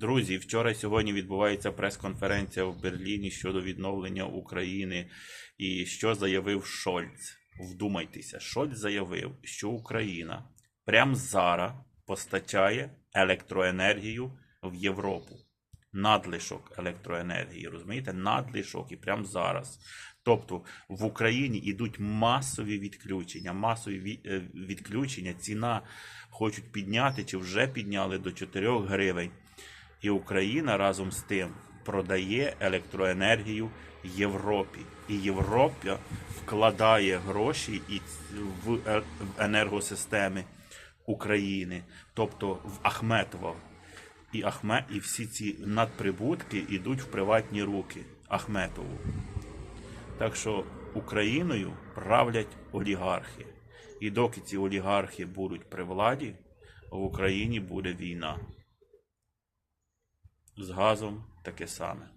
Друзі, вчора сьогодні відбувається прес-конференція в Берліні щодо відновлення України. І що заявив Шольц? Вдумайтеся, Шольц заявив, що Україна прямо зараз постачає електроенергію в Європу. Надлишок електроенергії, розумієте? Надлишок і прямо зараз. Тобто в Україні йдуть масові відключення, масові е, відключення. Ціна хочуть підняти чи вже підняли до 4 гривень. І Україна разом з тим продає електроенергію Європі. І Європа вкладає гроші в е- в енергосистеми України, тобто в Ахметова. І Ахме, і всі ці надприбутки йдуть в приватні руки Ахметову. Так що Україною правлять олігархи. І доки ці олігархи будуть при владі, в Україні буде війна. З газом таке саме.